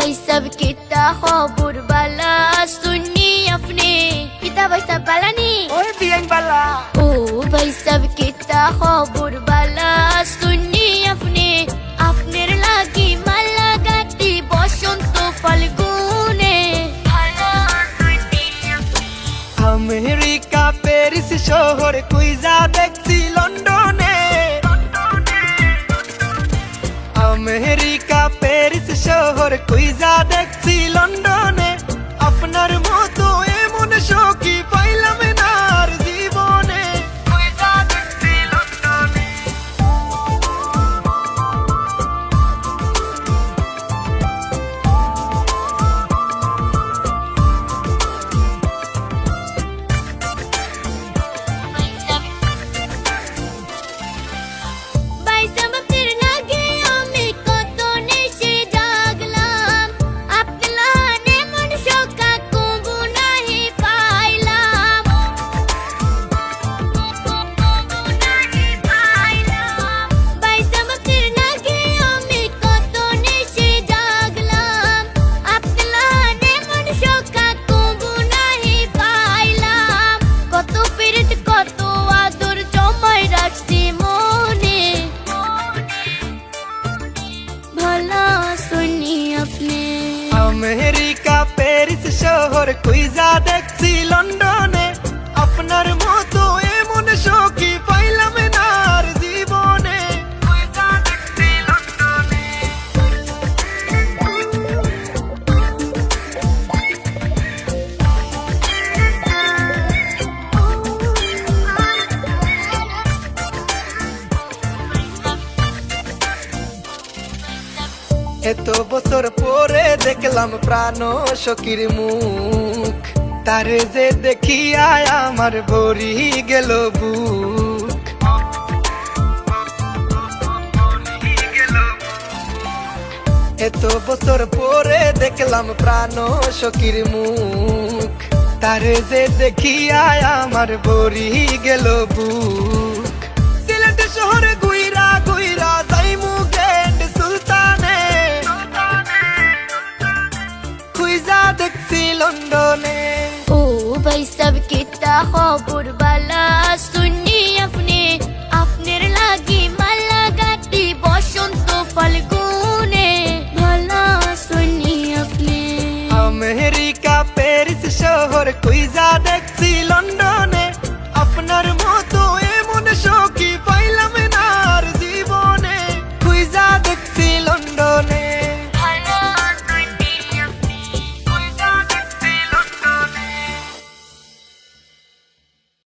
भाई सब कितना खबर वाला सुननी अपने कितना भाई सब वाला नी ওই বিয়াইন বালা ओ भाई सब कितना खबर वाला सुननी अपने আপনার লাগি মালা গাতি বসন্ত ফাল্গুনে আমেরিকা প্যারিস শহর কুইজা দেখছি লন্ডনে শহর কুইজা দেখছি আমেরিকা প্যারিস শহর কুইজা দেখছি লন্ডনে এত বছর পরে দেখলাম প্রাণ সখীর মুখ। তারে যে দেখিয়া আমার ভরি গেল বুক। এত বছর পরে দেখলাম প্রাণ সখীর মুখ। তারে যে দেখিয়া আমার ভরি গেল বুক। লন্ডনে। ও ভাই সব কিতা খবর বালা? শুনি আপনি আপনার লাগি মালা গাতি বসন্ত ফাল্গুনে। ভালা শুনি আপনি। আমেরিকা প্যারিস শহর কুইজা দেখ